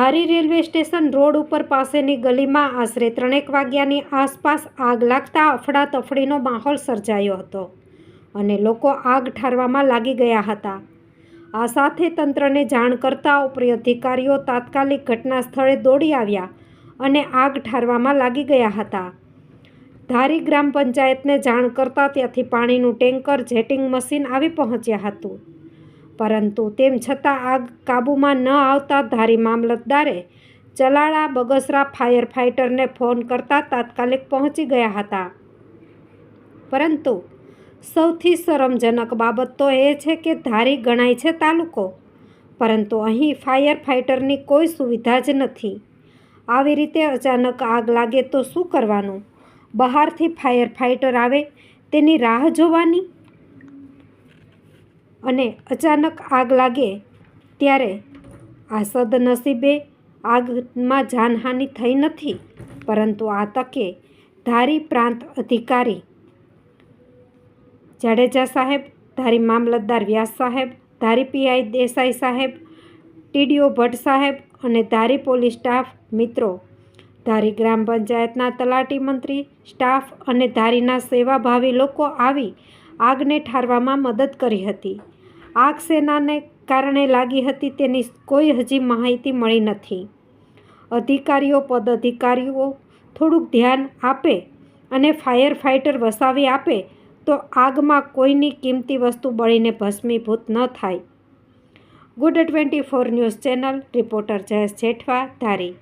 ધારી railway station road ઉપર પાસેની ગલીમાં આશરે ત્રણેક વાગ્યાની આસપાસ આગ લાગતા અફડાતફડીનો માહોલ સર્જાયો હતો અને લોકો આગ ઠારવામાં લાગી ગયા હતા. આ સાથે તંત્રને જાણ કરતા ઉપરી અધિકારીઓ તાત્કાલિક ઘટના સ્થળે દોડી આવ્યા અને આગ ઠારવામાં લાગી ગયા હતા. ધારી ગ્રામ પંચાયતને જાણ કરતાં ત્યાંથી પાણીનું ટેન્કર જેટિંગ મશીન આવી પહોંચ્યા હતું. પરંતુ તેમ છતાં આગ કાબૂમાં ન આવતા ધારી મામલતદારે ચલાળા બગસરા ફાયર ફાઇટરને ફોન કરતા તાત્કાલિક પહોંચી ગયા હતા. પરંતુ સૌથી શરમજનક બાબત તો એ છે કે ધારી ગણાય છે તાલુકો, પરંતુ અહીં ફાયર ફાઇટરની કોઈ સુવિધા જ નથી. આવી રીતે અચાનક આગ લાગે તો શું કરવાનું? બહારથી ફાયર ફાઇટર આવે, તેની રાહ જોવાની? અને અચાનક આગ લાગે ત્યારે આ સદનસીબે આગમાં જાનહાનિ થઈ નથી, પરંતુ આ તકે ધારી પ્રાંત અધિકારી જાડેજા સાહેબ, ધારી મામલતદાર વ્યાસ સાહેબ, ધારી પીઆઈ દેસાઈ સાહેબ, ટીડીઓ ભટ્ટ સાહેબ અને ધારી પોલીસ સ્ટાફ મિત્રો, ધારી ગ્રામ પંચાયતના તલાટી મંત્રી, સ્ટાફ અને ધારીના સેવાભાવી લોકો આવી આગને ઠારવામાં મદદ કરી હતી. આગ સેનાને કારણે લાગી હતી તેની કોઈ હજી માહિતી મળી નથી. અધિકારીઓ પદ અધિકારીઓ થોડુંક ધ્યાન આપે અને ફાયર ફાઇટર વસાવી આપે તો આગમાં કોઈની કિંમતી વસ્તુ બળીને ભસ્મીભૂત ન થાય. Good twenty four news channel, reporter Jayesh Jethwa, Dhari.